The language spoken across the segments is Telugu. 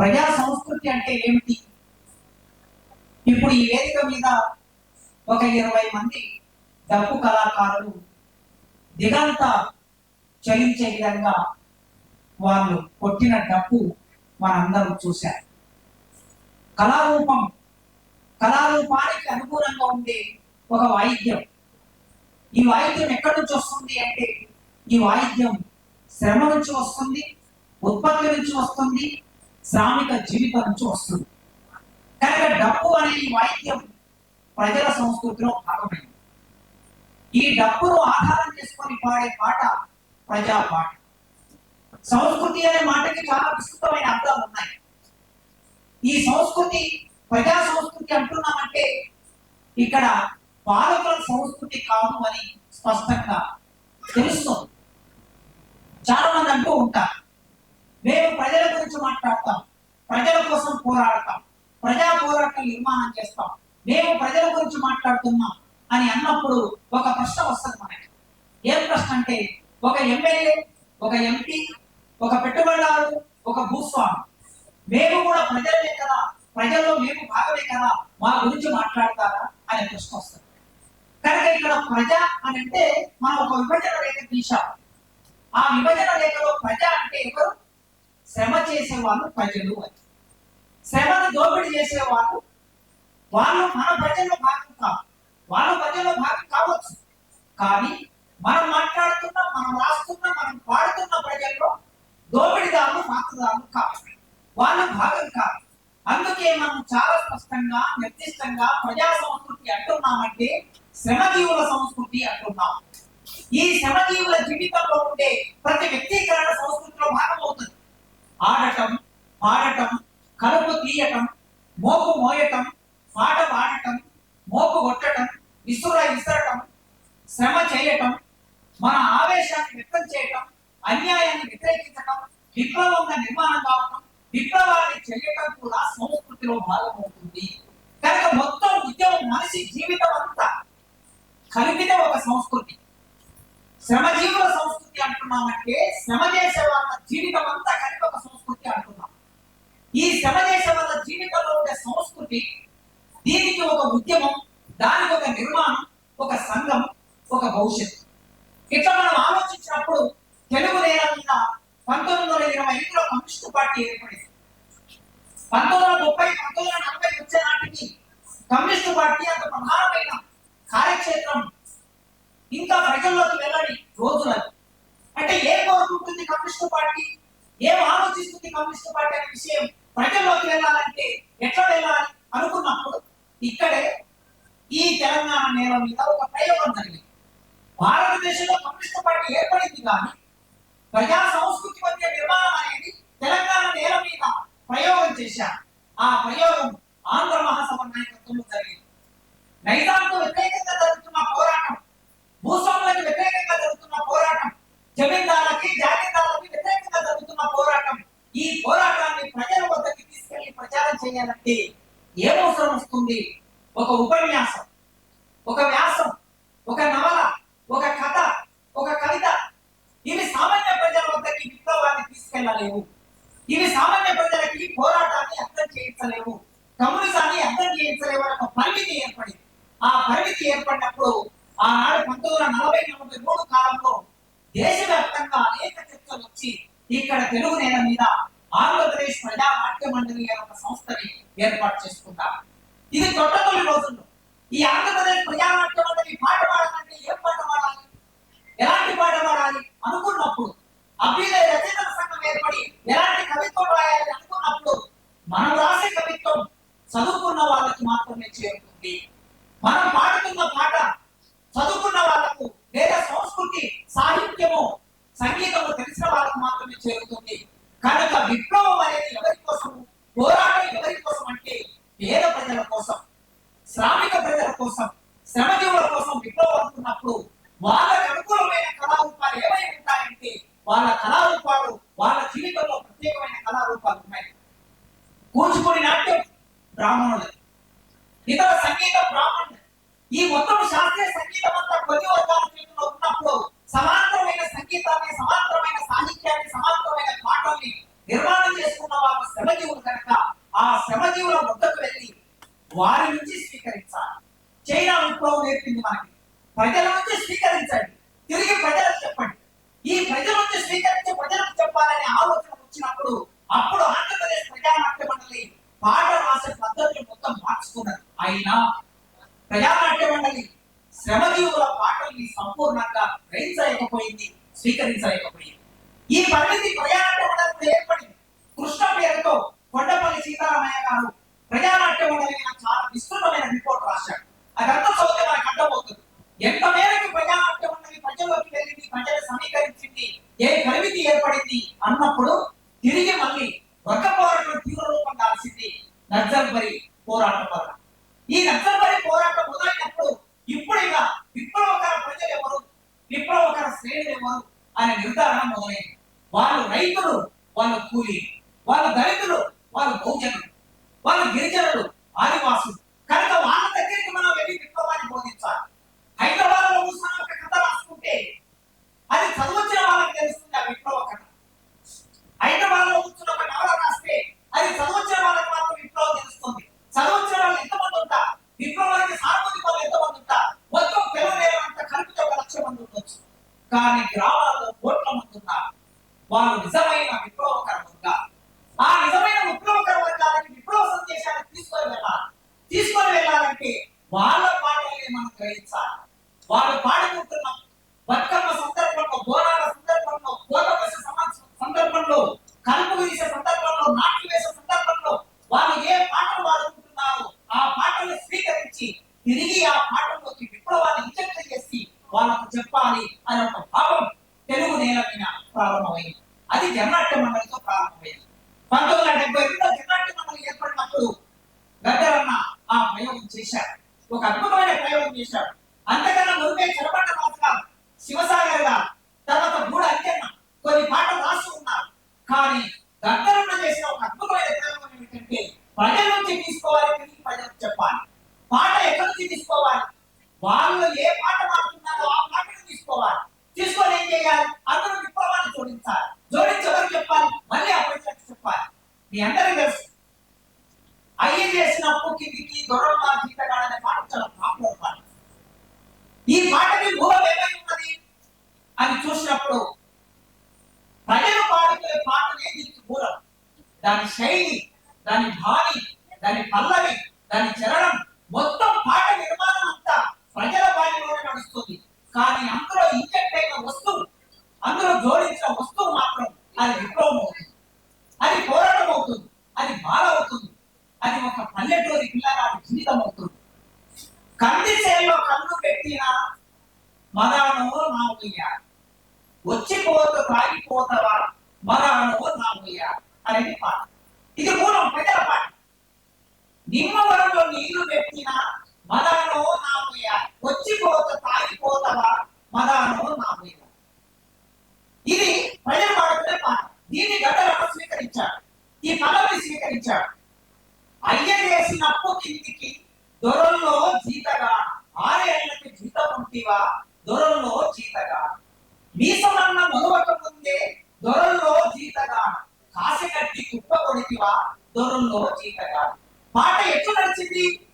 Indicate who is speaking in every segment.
Speaker 1: ప్రజా సంస్కృతి అంటే ఏమిటి? ఇప్పుడు ఈ వేదిక మీద ఒక ఇరవై మంది డప్పు కళాకారులు దిగంత చలించే విధంగా వాళ్ళు కొట్టిన డప్పు మనందరం చూశారు కళారూపం కళారూపానికి అనుకూలంగా ఉండే ఒక వాయిద్యం ఈ వాయిద్యం ఎక్కడి నుంచి వస్తుంది అంటే ఈ వాయిద్యం శ్రమ నుంచి వస్తుంది ఉత్పత్తి నుంచి వస్తుంది శ్రామిక జీవితం నుంచి వస్తుంది. కనుక డప్పు అనే ఈ వాయిద్యం ప్రజల సంస్కృతిలో భాగమైంది. ఈ డప్పును ఆధారం చేసుకొని పాడే పాట ప్రజా పాట. సంస్కృతి అనే మాటకి చాలా విస్తృతమైన అర్థాలు ఉన్నాయి. ఈ సంస్కృతి ప్రజా సంస్కృతి అంటున్నామంటే ఇక్కడ పాలకుల సంస్కృతి కాదు అని స్పష్టంగా తెలుస్తుంది. చాలా మంది అంటూ ఉంటారు. మేము ప్రజల గురించి మాట్లాడతాం. ప్రజల కోసం పోరాడతాం. ప్రజా పోరాటం నిర్మాణం చేస్తాం. మేము ప్రజల గురించి మాట్లాడుతున్నాం అని అన్నప్పుడు ఒక ప్రశ్న వస్తుంది మనకి. ఏం ప్రశ్న అంటే ఒక ఎమ్మెల్యే ఒక ఎంపీ ఒక పెట్టుబడిదారు ఒక భూస్వామి. మేము కూడా ప్రజలే కదా ప్రజల్లో మేము భాగమే కదా మా గురించి మాట్లాడతారా అనే ప్రశ్న వస్తుంది. కనుక ఇక్కడ ప్రజ అని అంటే మనం ఒక విభజన రేఖ తీశాం ఆ విభజన రేఖలో ప్రజ అంటే ఎవరు? శ్రమ చేసే వాళ్ళు ప్రజలు అని. శ్రమను దోపిడీ చేసే వాళ్ళు వాళ్ళు మన ప్రజల్లో భాగం కాదు. వాళ్ళ ప్రజల్లో భాగం కావచ్చు. కానీ మనం మాట్లాడుతున్న మనం రాస్తున్న మనం పాడుతున్న ప్రజల్లో దోపిడీదారులు మాతృదారులు కావచ్చు వాళ్ళు భాగం కాదు. అందుకే మనం చాలా స్పష్టంగా నిర్దిష్టంగా ప్రజా సంస్కృతి అంటున్నామంటే శ్రమజీవుల సంస్కృతి అంటున్నాం. ఈ శ్రమజీవుల జీవితంలో ఉండే ప్రతి వ్యక్తీకరణ సంస్కృతిలో భాగమవుతుంది. ఆడటం పాడటం కలుపు తీయటం మోపు మోయటం పాట పాడటం మోపు కొట్టటం విసుర విసరటం శ్రమ చేయటం మన ఆవేశాన్ని వ్యక్తం చేయటం అన్యాయాన్ని వ్యతిరేకించటం విప్లవంగా నిర్మాణం కావటం విప్లవాన్ని చేయటం కూడా సంస్కృతిలో భాగమవుతుంది. కనుక మొత్తం ఉద్యమం మనిషి జీవితం అంతా కలిపితే ఒక సంస్కృతి. శ్రమజీవుల సంస్కృతి అంటున్నామంటే శ్రమ చేసే వాళ్ళ జీవితం అంతా కలిపి ఒక సంస్కృతి అంటున్నాం. ఈ శ్రమ చేసే వాళ్ళ జీవితంలో ఉండే సంస్కృతి దీనికి ఒక ఉద్యమం దానికి ఒక నిర్మాణం ఒక సంఘం ఒక భవిష్యత్తు. ఇట్లా మనం ఆలోచించినప్పుడు తెలుగు నేల మీద పంతొమ్మిది వందల ఇరవై ఐదులో కమ్యూనిస్టు పార్టీ ఏర్పడింది. పంతొమ్మిది వందల ముప్పై పంతొమ్మిది వందల నలభై వచ్చే నాటికి కమ్యూనిస్టు పార్టీ అంత ప్రధానమైన కార్యక్షేత్రం ఇంకా ప్రజల్లోకి వెళ్ళని రోజులని అంటే ఏం కోరుకుంటుంది కమ్యూనిస్టు పార్టీ? ఏం ఆలోచిస్తుంది కమ్యూనిస్టు పార్టీ అనే విషయం ప్రజల్లోకి వెళ్ళాలంటే ఎట్లా వెళ్ళాలి అనుకున్నప్పుడు ఇక్కడే ఈ తెలంగాణ నేల మీద ఒక ప్రయోగం జరిగింది. భారతదేశంలో కమ్యూనిస్టు పార్టీ ఏర్పడింది కానీ ప్రజా సంస్కృతి మధ్య నిర్మాణం అనేది తెలంగాణ నేల మీద ప్రయోగం చేశారు. ఆ ప్రయోగం ఆంధ్ర మహాసభ నాయకత్వంలో జరిగింది. నైజాంకు అనే ఒక సంస్థని ఏర్పాటు చేసుకుందాం ఇది తొట్టతొలి రోజుల్లో. ఈ ఆంధ్రప్రదేశ్ ప్రజా పాట పాడాలంటే ఏం పాట పాడాలి ఎలాంటి పాట పాడాలి అనుకున్నప్పుడు అభ్యుదయ రచయితల సంఘం ఏర్పడి ఎలాంటి కవిత్వం రాయాలి అనుకున్నప్పుడు మనం రాసే కవిత్వం చదువుకున్న వాళ్ళకి మాత్రమే చేరుతుంది మనం పాడుతున్న పాట చదువుకున్న వాళ్ళకు లేదా సంస్కృతి సాహిత్యము సంగీతము తెలిసిన వాళ్ళకు మాత్రమే చేరుతుంది కనుక విప్లవం అనేది ఎవరి కోసం పోరాటం ఎవరి కోసం అంటే పేద ప్రజల కోసం శ్రామిక ప్రజల కోసం శ్రమజీవుల కోసం విప్లవం అనుకున్నప్పుడు వాళ్ళకి అనుకూలమైన కళారూపాలు ఏమై ఉంటాయంటే వాళ్ళ కళారూపాలు వాళ్ళ జీవితంలో ప్రత్యేకమైన కళారూపాలు ఉన్నాయి. కూచిపూడి నాట్యం బ్రాహ్మణులది. ఇతర సంగీతం బ్రాహ్మణులది. ఈ మొత్తం శాస్త్రీయ సంగీతం అంతా కొన్ని వర్గాల చేతిలో ఉన్నప్పుడు సమాంతరమైన సంగీతాన్ని సమాంతరమైన సాహిత్యాన్ని సమాంతరమైన పాటల్ని నిర్మాణం చేసుకున్న వాళ్ళు శ్రమజీవులు కనుక ఆ శ్రమజీవుల వద్దకు వెళ్ళి వారి నుంచి స్వీకరించాలి. చైనా విప్లవం నేర్పింది మనకి. ప్రజల నుంచి స్వీకరించండి. తిరిగి ప్రజలకు చెప్పండి. ఈ ప్రజల నుంచి స్వీకరించి ప్రజలకు చెప్పాలనే ఆలోచన వచ్చినప్పుడు అప్పుడు ఆంధ్రప్రదేశ్ ప్రజానాట్య మండలి పాట రాసే పద్ధతులు మొత్తం మార్చుకున్నది. అయినా ప్రజానాట్య మండలి శ్రమజీవుల పాటల్ని సంపూర్ణంగా గ్రహించలేకపోయింది స్వీకరించలేకపోయింది. ఈ పరిమితి ప్రజానాట్య మండలితో ఏర్పడింది కృష్ణ పేరుతో కొండపల్లి సీతారామయ్య గారు ప్రజానాట్య మండలి మీద చాలా విస్తృతమైన రిపోర్ట్ రాశాడు అదంతా చదివితే మనకు అర్థమవుతుంది. ఎంత మేరకు ప్రజానాట్య మండలి ప్రజల్లోకి వెళ్ళింది ప్రజలు సమీకరించింది ఏ పరిమితి ఏర్పడింది అన్నప్పుడు తిరిగి మళ్ళీ వర్గ పోరాటం తీవ్ర రూపం దాల్చింది నక్సల్బరి పోరాటం వల్ల ఈ నక్సల్బరి పోరాటం మొదలైనప్పుడు ఇప్పుడు ఇక విప్లవకర ప్రజలు ఎవరు విప్లవకర శ్రేణులు ఎవరు అనే నిర్ధారణ మొదలైంది. వాళ్ళు రైతులు వాళ్ళు కూలి వాళ్ళ దళితులు వాళ్ళు బహుజనులు వాళ్ళ గిరిజనులు ఆదివాసులు. కనుక వాళ్ళ దగ్గరికి మనం వెళ్ళి విప్లవాన్ని బోధించాలి. హైదరాబాద్లో కూర్చొని ఒక కథ రాసుకుంటే అది చదువచ్చిన వాళ్ళకి తెలుస్తుంది ఆ విప్లవ కథ. హైదరాబాద్లో కూర్చున్న ఒక నవల రాస్తే అది చదవచ్చిన వాళ్ళకి మాత్రం విప్లవం తెలుస్తుంది. చదవచ్చిన వాళ్ళు ఎంతమంది ఉంటారు? విప్లవానికి సానుభూతి వాళ్ళు ఎంతమంది ఉంటారు? మొత్తం తెలంగాణ కలిపితే ఒక లక్ష మంది ఉండొచ్చు కానీ గ్రామాల్లో కోట్ల మంది ఉన్నారు. వారు నిజమైన విప్లవకర ఆ నిజమైన విప్లవకర వర్గాలకి విప్లవ సందేశాన్ని తీసుకొని వెళ్ళాలి. తీసుకొని వెళ్ళాలంటే వాళ్ళ పాటల్ని మనం గ్రహించాలి. వాళ్ళు పాడుకుంటున్న బతుకమ్మ సందర్భంలో బోనాల సందర్భంలో కోటవేస సందర్భంలో కలుపు వేసే సందర్భంలో నాట్లు వేసే సందర్భంలో వాళ్ళు ఏ పాటలు పాడుకుంటున్నారో ఆ పాటలు స్వీకరించి తిరిగి ఆ పాటల్లోకి విప్లవాన్ని ఇంజెక్ట్ చేసి వాళ్ళకు చెప్పాలి అనే ఒక భావం తెలుగు నేల మీద ప్రారంభమైంది అది జర్నాట్య మండలితో ప్రారంభమైంది పంతొమ్మిది వందల డెబ్బై రెండులో జర్నాట్య మండలి ఏర్పడినప్పుడు గద్దరన్న ఆ ప్రయోగం చేశాడు ఒక అద్భుతమైన ప్రయోగం చేశాడు అంతకన్నా మునిపే చెరబండ రాజుగా శివసాగర్ గారు తర్వాత గూడ అంజన్న కొన్ని పాటలు రాసి ఉన్నారు కానీ గద్దరన్న చేసిన ఒక అద్భుతమైన ప్రయోగం ఏమిటంటే ప్రజల నుంచి తీసుకోవాలి తిరిగి ప్రజలకు చెప్పాలి పాట ఎక్కడి నుంచి తీసుకోవాలి వాళ్ళు ఏ పాట పాడుతున్నారో ఆ పాటను తీసుకోవాలి. తీసుకొని ఏం చేయాలి? అందరూ విప్లవాన్ని జోడించాలి. జోడించి ఎవరు చెప్పాలి? మళ్ళీ ఆ చెప్పాలి. మీ అందరికీ తెలుసు. అయ్యి చేసిన అప్పు కిందికి దొరల జీతగాడనే పాట చాలా పాపులర్ పాట ఈ పాటకి మూలం ఏమై ఉన్నది? అని చూసినప్పుడు ప్రజలు పాడుకునే పాటనే దీనికి మూలం? దాని శైలి దాని భావి దాని పల్లవి దాని చరణం మొత్తం పాట నిర్మాణం అంతా ప్రజల బాణిలోనే నడుస్తుంది. కానీ అందులో ఇంజెక్ట్ అయిన వస్తువు అందులో జోడించిన వస్తువు మాత్రం అది విప్లవం అవుతుంది అది పోరాటం అవుతుంది అది బాధ అవుతుంది అది ఒక పల్లెటూరి పిల్లగాడి జీవితం అవుతుంది కంది చేలో కన్ను పెట్టిన మదానో నామయ్య వచ్చిపోత తాగిపోతవా మదానో నామయ్య అనేది పాట. ఇది మూలం ప్రజల పాట. నిమ్మవరంలో నీళ్ళు పెట్టిన మదానో నామయ్య వచ్చిపోత తాగిపోతవా మదానో నామయ్య ఇది ప్రజలు పాడుకునే పాట దీన్ని గడ్డలను స్వీకరించాడు. ఈ పదవి స్వీకరించాడు. అయ్య చేసిన అప్పు కిందికి దొరల్లో జీతగా. ఆరేళ్ళకి జీతం ఉంటివా? దొరల్లో జీతగా. మీసమన్న మొదవక ముందే దొరల్లో జీతగా. కాసి కట్టి కుప్ప కొడితివా? దొరల్లో జీతగా. పాట ఎట్లు నడిచింది?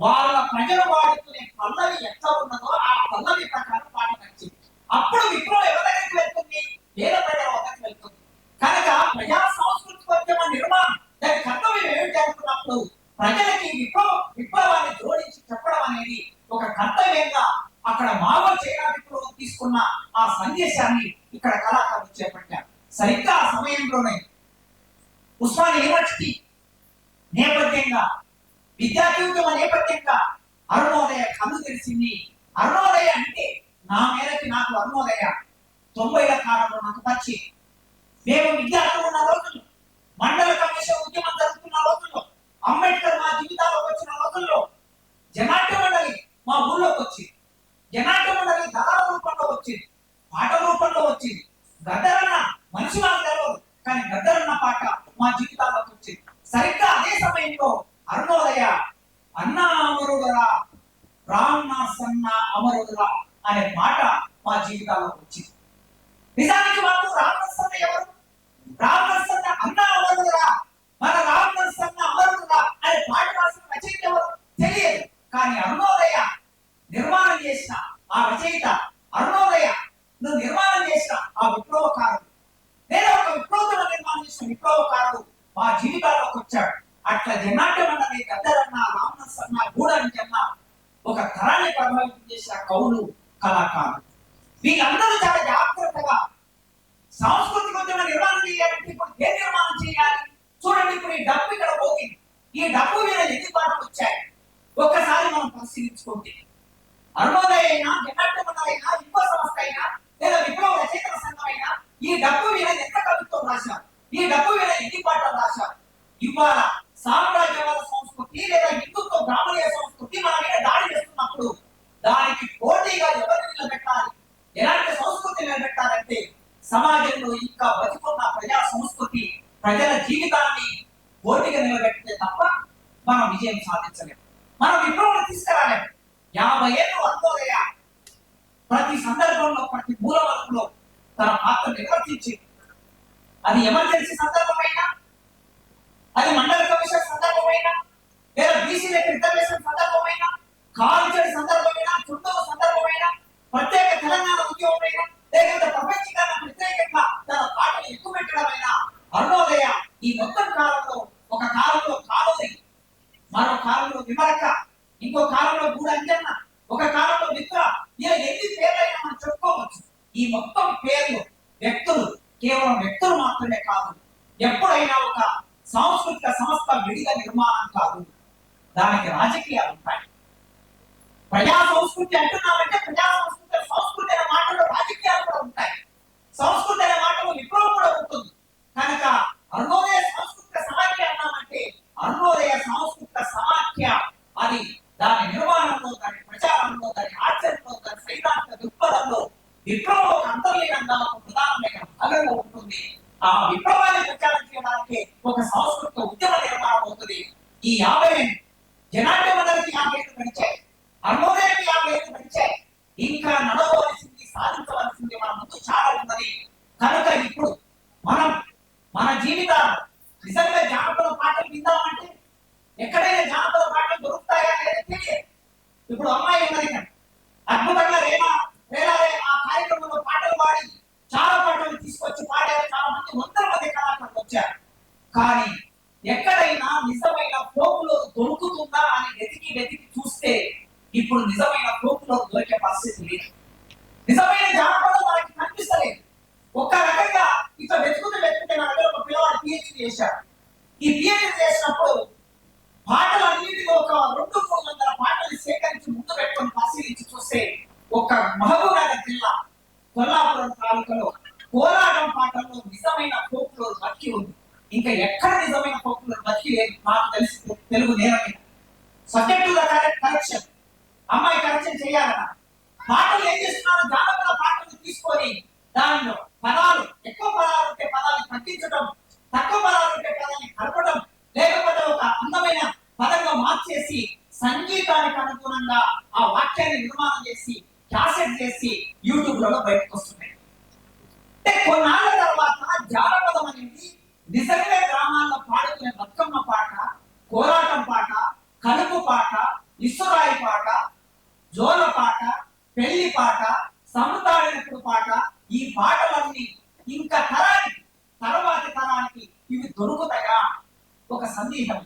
Speaker 1: వాళ్ళ ప్రజలు వాడుకునే పల్లవి ఎట్లా ఉన్నదో ఆ పల్లవి ప్రకారం పాట నచ్చింది అప్పుడు విప్లవం ఎవరి దగ్గరికి వెళ్తుంది? పేద ప్రజల వద్దకు వెళ్తుంది. కనుక ప్రజా సాంస్కృతికోద్యమ నిర్మాణం దాని కర్తవ్యం ఏమిటి అనుకున్నప్పుడు ప్రజలకి విప్లవం విప్లవాన్ని జోడించి చెప్పడం అనేది ఒక కర్తవ్యంగా అక్కడ మావో చైనా విప్లవం తీసుకున్న ఆ సందేశాన్ని ఇక్కడ కళాకారులు చేపట్టారు. సరిగ్గా ఆ సమయంలోనే ఉస్మాన్ యూనివర్సిటీ నేపథ్యంగా విద్యార్థి ఉద్యమ నేపథ్యంగా అరుణోదయ కన్ను తెలిసింది. అరుణోదయ అంటే నా మేరకి నాకు అరుణోదయ. తొంభైల కాలంలో నాకు వచ్చి మేము విద్యార్థులు ఉన్న రోజులు మండల కమిషన్ ఉద్యమం జరుగుతున్న రోజుల్లో అంబేద్కర్ మా జీవితాలకు వచ్చిన రోజుల్లో జనాట్య మండలి మా ఊళ్ళోకి వచ్చింది. జనాట్య మండలి దళాల రూపంలో వచ్చింది. పాట రూపంలో వచ్చింది. గద్దరన్న మనిషి వాళ్ళు కానీ గద్దరన్న పాట మా జీవితాల్లోకి వచ్చింది. సరిగ్గా అదే సమయంలో అరుణోదయ అన్నా అమరుడురా రామ్నా సన్న అమరుడురా అనే మాట మా జీవితాల్లో వచ్చింది. నిజానికి మాకు రామనసన్న ఎవరు? రామనసన్న అన్నా అమరుడురా మన రామనసన్న అమరుడురా అనే పాట రాసిన ఈ డబ్బు మీద ఎన్ని పాటలు రాశారు ఇవాళ సామ్రాజ్యవాద సంస్కృతి లేదా హిందుత్వ బ్రాహ్మణీయ సంస్కృతి మన మీద దాడి చేస్తున్నప్పుడు దానికి పోటీగా ఎవరిని నిలబెట్టాలి ఎలాంటి సంస్కృతి నిలబెట్టాలంటే సమాజంలో ఇంకా బతుకున్న ప్రజా సంస్కృతి ప్రజల జీవితాన్ని పోటీగా నిలబెట్టితే తప్ప మనం విజయం సాధించలేము మనం విప్లవం తీసుకురాలేము యాభై ఏళ్ళు అంతోదయ ప్రతి సందర్భంలో ప్రతి మూల వరకులో తన పాత్ర నిర్వర్తించి అది ఎమర్జెన్సీ సందర్భమైనా? అది మండల కమిషన్ సందర్భమైనా? లేదా బీసీలకు రిజర్వేషన్ సందర్భమైనా? కాల్చడి సందర్భమైనా? చుట్టూ సందర్భమైనా? ప్రత్యేక తెలంగాణ ఉద్యోగమైనా? లేకపోతే ప్రపంచీకరణ వ్యతిరేకంగా తన పాటలు ఎక్కువ పెట్టడమైనా అరుణోదయ ఈ మొత్తం కాలంలో ఒక కాలంలో కాలోని మరో కాలంలో విమరక ఇంకో కాలంలో గూడ అంజన్న ఒక కాలంలో మిత్ర ఇలా ఎన్ని పేర్లైనా మనం చెప్పుకోవచ్చు ఈ మొత్తం పేర్లు వ్యక్తులు కేవలం వ్యక్తులు మాత్రమే కాదు ఎప్పుడైనా ఒక సాంస్కృతిక సంస్థ విడిగా నిర్మాణం కాదు దానికి రాజకీయాలు ఉంటాయి ప్రజా సంస్కృతి అంటున్నామంటే ప్రజా సంస్కృతి సంస్కృతి అనే మాటలో రాజకీయాలు కూడా ఉంటాయి సంస్కృతి అనే మాటలో విప్లవం కూడా ఉంటుంది కనుక అరుణోదయ సాంస్కృతిక సమాఖ్య అన్నామంటే అరుణోదయ సాంస్కృతిక సమాఖ్య అది దాని నిర్మాణంలో దాని ప్రచారంలో దాని ఆచరణలో దాని సైద్ధాంతిక దృక్పథంలో విప్లవం ఒక అంతర్లీనంగా ఒక ప్రధానమైన భాగంగా ఉంటుంది ఆ విప్లవాన్ని ప్రచారం చేయడానికి ఒక సాంస్కృతిక ఉద్యమ నిర్మాణం అవుతుంది ఈ యాభై జనార్దన మండలికి యాభై ఏళ్ళు గడిచాయి అరుణోదయకి యాభై ఏళ్ళు గడిచాయి ఇంకా నడవలసింది సాధించవలసింది మన ముందు చాలా ఉన్నది కనుక ఇప్పుడు మనం మన జీవితాలు నిజంగా జానపద పాటలు విందామంటే ఎక్కడైనా జానపద పాటలు దొరుకుతాయా అనేది తెలియదు ఇప్పుడు అమ్మాయి ఉన్నది ఇక్కడ అద్భుతంగా రేమా రేలారే ఆ కార్యక్రమంలో పాటలు పాడి చాలా పాటలు తీసుకొచ్చి పాడారు చాలా మంది వందల మంది కళాకారులు వచ్చారు కానీ ఎక్కడైనా నిజమైన ఫోకులో దొరుకుతుందా అని వెతికి వెతికి చూస్తే ఇప్పుడు నిజమైన ఫోకులో దొరికే పరిస్థితి లేదు. నిజమైన జానపదం మనకి కనిపిస్తలేదు. ఒక్క రకంగా ఇట్లా వెతుకుతూ వెతుకుతే నా దగ్గర ఒక పిల్లవాడు పిహెచ్డి చేశాడు. ఈ పిహెచ్డి చేసినప్పుడు పాటలు అన్నింటిలో ఒక రెండు మూడు వందల పాటలు సేకరించి ముందు పెట్టుకొని పరిశీలించి చూస్తే ఒక మహబూబ్నగర్ జిల్లా కొల్లాపురం తాలూకాలో కోలాటం పాటల్లో నిజమైన కోపులో బతికి ఉంది. ఇంకా ఎక్కడ నిజమైన ఫోక్లోర్ బతికి లేదు. నాకు తెలిసి తెలుగు నేరమే. Subject correction. అమ్మాయి కరెక్షన్ చేయాలన్నా పాటలు ఏం చేస్తున్నారు? జానపద పాటలు తీసుకొని దానిలో పదాలు ఎక్కువ పదాలు ఉంటే పదాలు తగ్గించడం తక్కువ పదాలు ఉంటే పదాన్ని కలపడం లేకపోతే ఒక అందమైన పదంగా మార్చేసి సంగీతానికి అనుగుణంగా ఆ వాక్యాన్ని నిర్మాణం చేసి క్యాసెట్ చేసి యూట్యూబ్లలో బయటకు వస్తున్నాయి అంటే కొన్నాళ్ళ తర్వాత జానపదం అనేది నిజంగా గ్రామాల్లో పాడుకునే బతుకమ్మ పాట కోలాటం పాట కలుపు పాట ఇసురాయి పాట జోల పాట పెళ్ళి పాట సముదాడినప్పుడు పాట ఈ పాటలన్నీ ఇంకా తరానికి తర్వాతి తరానికి ఇవి దొరుకుతాయా ఒక సందేహం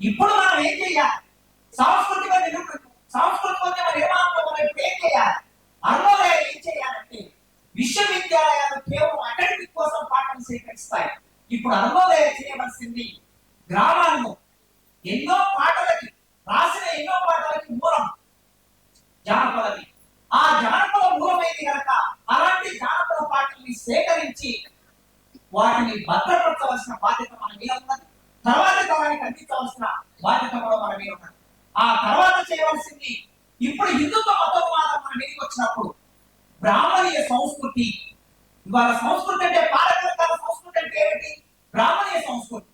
Speaker 1: ఇప్పుడు మనం ఏం చేయాలి సాంస్కృతిక నిరూపణ సాంస్కృతిక నిర్మాణంలో మనం ఇప్పుడు ఏం చేయాలి అరుణోదయ ఏం చేయాలంటే విశ్వవిద్యాలయాలు కేవలం అకాడమిక్ కోసం పాఠం సేకరిస్తాయి ఇప్పుడు అనుభవం చేయవలసింది గ్రామాల్లో ఎన్నో పాటలకి రాసిన ఎన్నో పాటలకి మూలం జానపదవి. ఆ జానపద మూలమైంది కనుక అలాంటి జానపద పాటల్ని సేకరించి వాటిని భద్రపరచవలసిన బాధ్యత మన మీద ఉన్నది. తర్వాత తరానికి అందించవలసిన బాధ్యత కూడా మన మీద ఉన్నది. ఆ తర్వాత చేయవలసింది ఇప్పుడు హిందుత్వ మతోన్మాదం మన మీదకి వచ్చినప్పుడు బ్రాహ్మణీయ సంస్కృతి. ఇవాళ సంస్కృతి అంటే పారకరకాల సంస్కృతి అంటే ఏమిటి? బ్రాహ్మణీయ సంస్కృతి.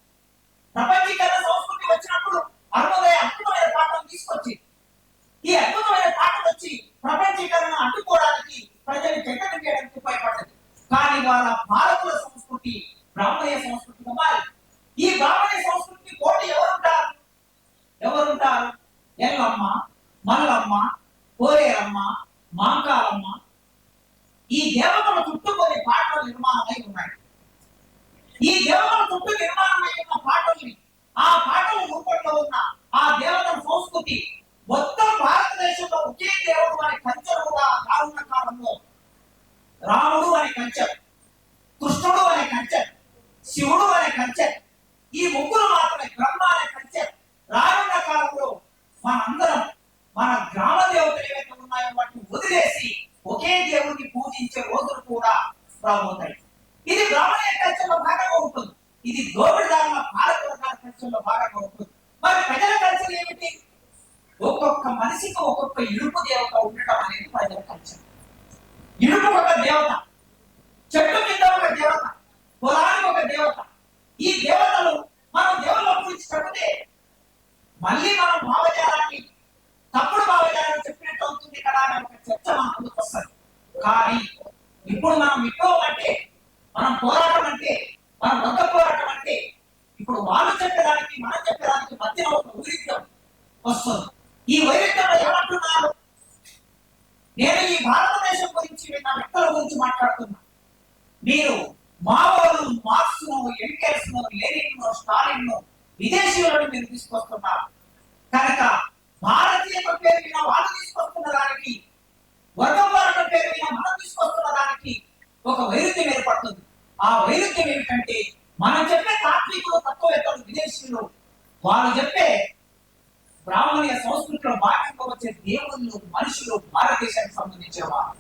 Speaker 1: కల్చర్ కృష్ణుడు అనే కల్చర్ శివుడు అనే కల్చర్ ఈ ముగ్గురు మాత్రమే బ్రహ్మ అనే కల్చర్ రానున్న కాలంలో మనందరం మన గ్రామ దేవతలు ఏవైతే ఉన్నాయో వాటిని వదిలేసి ఒకే దేవుడిని పూజించే రోజులు కూడా రాబోతాయి. ఇది బ్రాహ్మణ కల్చర్లో భాగంగా ఉంటుంది. ఇది గోవిడదారుల పాలకుల కల్చర్లో భాగంగా ఉంటుంది. మరి ప్రజల కల్చర్ ఏమిటి? ఒక్కొక్క మనిషికి ఒక్కొక్క ఇనుపు దేవత ఉండటం అనేది ప్రజల కల్చర్. ఇనుపు ఒక దేవత. చెట్టు కింద ఒక దేవత పొలానికి ఒక దేవత. ఈ దేవతలు మనం దేవుళ్ళ గురించి చెబితే మళ్ళీ మనం భావజాలాన్ని తప్పుడు భావజాలను చెప్పినట్టు అవుతుంది కదా అనే ఒక చర్చ మన ముందుకు వస్తుంది. కానీ ఇప్పుడు మనం విప్లవం అంటే మనం పోరాటం అంటే మనం మొక్క పోరాటం అంటే ఇప్పుడు వాళ్ళు చెప్పేదానికి మనం చెప్పేదానికి మధ్యలో ఒక వైరుధ్యం వస్తుంది. ఈ వైరుధ్యంలో ఏమంటున్నారు? నేను ఈ భారతదేశం గురించి విన్న వ్యక్తుల గురించి మాట్లాడుతున్నా. మీరు మావోలు మార్క్స్ను ఎంకెల్స్ను లెనిన్ స్టాలిన్ విదేశీయులను మీరు తీసుకొస్తున్నారు. కనుక భారతీయ పేరు మీద వాళ్ళు తీసుకొస్తున్న దానికి వర్గం పేరు మీద మనం తీసుకొస్తున్న దానికి ఒక వైరుధ్యం ఏర్పడుతుంది. ఆ వైరుధ్యం ఏమిటంటే మనం చెప్పే తాత్వికులు తత్వవేత్తలు విదేశీయులు వాళ్ళు చెప్పే బ్రాహ్మణీయ సంస్కృతిలో భాగంగా వచ్చే దేవుళ్ళు మనుషులు భారతదేశానికి సంబంధించేవారు.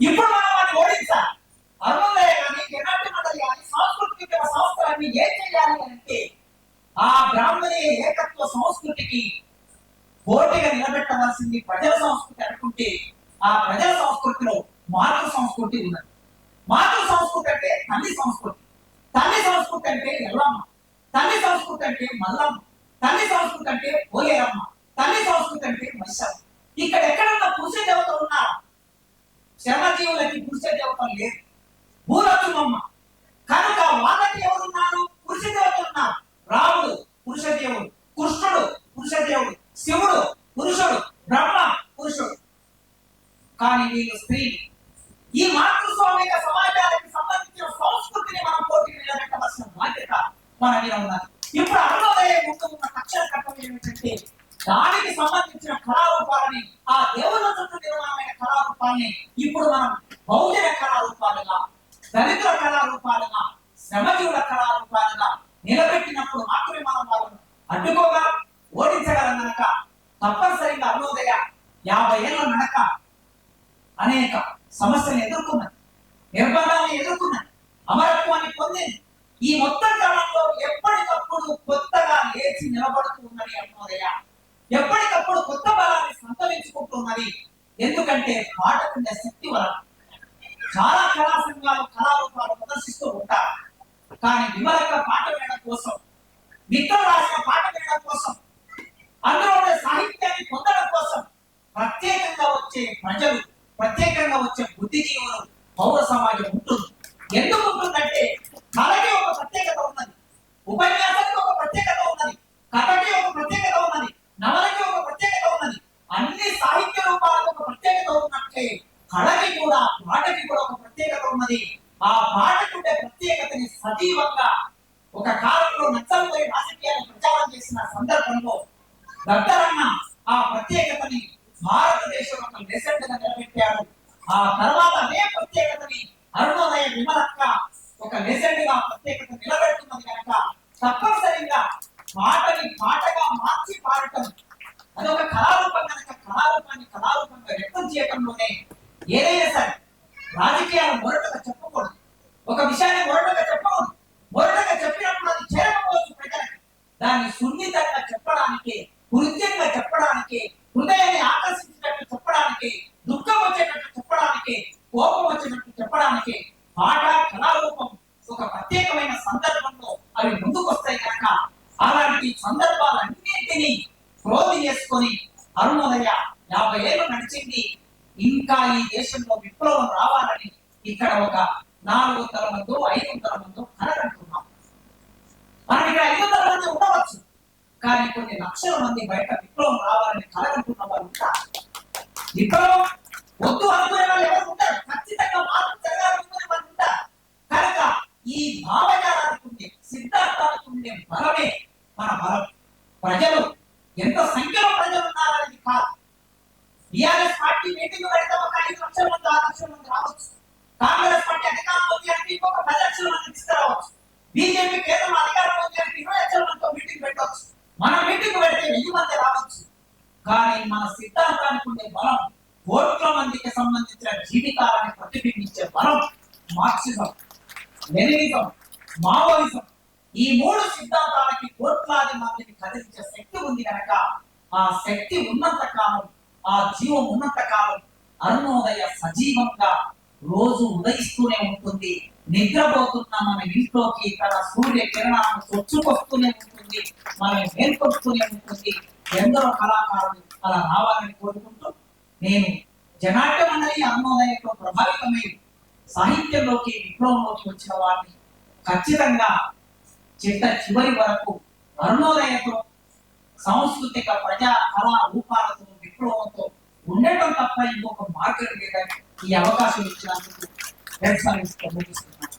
Speaker 1: ఇప్పుడు మనం వాటిని ఓడించాలి. అరుణోదయ కానీ కెనాటి మండలి కానీ సాంస్కృతిక సంస్థలన్నీ ఏం చేయాలి అంటే ఆ బ్రాహ్మణీయ ఏకత్వ సంస్కృతికి పోటీగా నిలబెట్టవలసింది ప్రజల సంస్కృతి అనుకుంటే ఆ ప్రజల సంస్కృతిలో మాతృ సంస్కృతి ఉన్నది. మాతృ సంస్కృతి అంటే తల్లి సంస్కృతి. తల్లి సంస్కృతి అంటే ఎల్లమ్మ. తల్లి సంస్కృతి అంటే మల్లమ్మ. తల్లి సంస్కృతి అంటే పోలేరమ్మ తల్లి సంస్కృతి అంటే మైసమ్మ ఇక్కడ ఎక్కడన్నా పురుష దేవతలు ఉన్నారు శ్రమజీవులకి పురుష దేవతలు లేదు. భూలక్ష్మమ్మ కనుక వాళ్ళకి ఎవరున్నారు పురుష దేవతలు ఉన్నారు రాముడు పురుష దేవుడు కృష్ణుడు పురుష దేవుడు శివుడు పురుషుడు బ్రహ్మ పురుషుడు. కానీ వీళ్ళు స్త్రీ. ఈ మాతృస్వామిక సమాజానికి సంబంధించిన సంస్కృతిని మనం పోటీ నిలబెట్టవలసిన బాధ్యత మన మీద ఉన్నది. ఇప్పుడు అరుణోదయ ముందు ఉన్న తక్షణ కట్టం ఏమిటంటే దానికి సంబంధించిన కళారూపాలని ఆ దేవుల చుట్టూ నిర్మాణమైన కళారూపాలని ఇప్పుడు మనం బహుజన కళారూపాలుగా దరిద్ర కళారూపాలుగా శ్రమజీవుల కళారూపాలుగా నిలబెట్టినప్పుడు మాత్రమే మనం వాళ్ళను అడ్డుకోగా ఓడించగలం గనక తప్పనిసరిగా అరుణోదయ యాభై ఏళ్ళ నడక అనేక సమస్యలు ఎదుర్కొన్నది నిర్బంధాలను ఎదుర్కొన్నది అమరత్వాన్ని పొందింది. ఈ మొత్తం కాలంలో ఎప్పటికప్పుడు కొత్తగా లేచి నిలబడుతూ ఉన్నది అరుణోదయ. ఎప్పటికప్పుడు కొత్త బలాన్ని సంతరించుకుంటున్నది ఎందుకంటే పాటకుండే శక్తి వలన. చాలా కళా సంఘాలు కళారూపాలు ప్రదర్శిస్తూ ఉంటారు. కానీ విమలక పాట వినడం కోసం మిత్రులు రాసిన పాట వినడం కోసం అందులో ఉండే సాహిత్యాన్ని పొందడం కోసం ప్రత్యేకంగా వచ్చే ప్రజలు ప్రత్యేకంగా వచ్చే బుద్ధిజీవులు పౌర సమాజం ఉంటుంది. ఎందుకు ఉంటుందంటే కళకి ఒక ప్రత్యేకత ఉన్నది. ఉపన్యాసానికి ఒక ప్రత్యేకత ఉన్నది కథకి ఒక ప్రత్యేకత ఉన్నది నవలకి ఒక ప్రత్యేకత ఉన్నది అన్ని సాహిత్య రూపాలకు ఒక ప్రత్యేకత ఉన్నట్లే కళకి కూడా పాటకి కూడా ఒక ప్రత్యేకత ఉన్నది ఆ పాటకు ఉండే ప్రత్యేకతని సజీవంగా ఒక కాలంలో నచ్చలపై రాజకీయాలు ప్రచారం చేసిన సందర్భంలో దత్తరన్న ఆ ప్రత్యేకతని భారతదేశం ఒక లెసెంట్గా నిలబెట్టాడు ఆ తర్వాత అదే ప్రత్యేకతని అరుణోదయ విమలక్క ఒక లెసెంట్గా ప్రత్యేకత నిలబెడుతున్నది కనుక తప్పనిసరిగా పాటని పాటగా మార్చి పాడటం అదొక కళారూపం కనుక కళారూపాన్ని కళారూపంగా వ్యక్తం చేయడంలోనే ఏదైనా సరే రాజకీయాలు మొరటగా చెప్పకూడదు ఒక విషయాన్ని మొరటగా చెప్పకూడదు మొరటగా చెప్పినప్పుడు అది చేరకపోవచ్చు ప్రజలకు దాన్ని సున్నితంగా చెప్పడానికి హృదయంగా చెప్పడానికి హృదయాన్ని ఆకర్షించినట్టు చెప్పడానికి దుఃఖం వచ్చేటట్టు చెప్పడానికి కోపం వచ్చినట్టు చెప్పడానికి పాట కళారూపం ఒక ప్రత్యేకమైన సందర్భంలో అవి ముందుకు వస్తాయి కనుక అలాంటి సందర్భాలన్నింటినీ క్రోధి చేసుకొని అరుణోదయ యాభై ఏళ్ళు నడిచింది ఇంకా ఈ దేశంలో విప్లవం రావాలని ఇక్కడ ఒక నాలుగు తరమందో ఐదు తరమందో కలగంటున్నాం మనం ఇక్కడ ఐదు వందల మంది ఉండవచ్చు కానీ కొన్ని లక్షల మంది బయట విప్లవం రావాలని కలగంటున్న వారు ఉంటారు విప్లవం వద్దు అనుకునే వాళ్ళు ఎవరు ఉంటారు? ఖచ్చితంగా మార్పు జరగాలనుకునే వాళ్ళు ఉంటారు. కనుక ఈ భావజాలానికి ఉండే సిద్ధాంతానికి ఉండే బలమే మన బలం. ప్రజలు ఎంత సంఖ్యలో ప్రజలు ఉన్నారనేది కాదు. టిఆర్ఎస్ పార్టీ మీటింగ్ పెడితే ఒక ఐదు లక్షల మంది ఆరు లక్షల మంది రావచ్చు. కాంగ్రెస్ పార్టీ అధికారంలోకి అంటే ఇంకొక పది లక్షల మంది తీసుకురావచ్చు. బీజేపీ కేంద్రం అధికారం వచ్చే ఇరవై లక్షల మందితో మీటింగ్ పెట్టవచ్చు. మన మీటింగ్ పెడితే వెయ్యి మంది రావచ్చు. కానీ మన సిద్ధాంతానికి ఉండే బలం కోట్ల మందికి సంబంధించిన జీవితాలను ప్రతిబింబించే బలం మార్క్సిజం లెనినిజం మావోయిజం ఈ మూడు సిద్ధాంతాలకి కోట్లాది మందిని కదిలించే శక్తి ఉంది కనుక ఆ శక్తి ఉన్నంత కాలం ఆ జీవం ఉన్నంత కాలం అరుణోదయ సజీవంగా రోజు ఉదయిస్తూనే ఉంటుంది. నిద్రపోతున్న మన ఇంట్లోకి తన సూర్య కిరణాలను చొచ్చుకొస్తూనే ఉంటుంది. మనం మేల్కొస్తూనే ఉంటుంది. ఎందరో కళాకారులు అలా రావాలని కోరుకుంటూ నేను జనాట్య మండలి అరుణోదయంతో ప్రభావితమై సాహిత్యంలోకి విప్లవంలోకి వచ్చిన వారిని ఖచ్చితంగా చిట్ట చివరి వరకు అరుణోదయంతో సాంస్కృతిక ప్రజా కళా రూపాలతో విప్లవంతో ఉండటం తప్ప ఇంకొక మార్గం లేదని ఈ అవకాశం ఇచ్చినందుకు వ్యవసాయం ముగిస్తున్నాను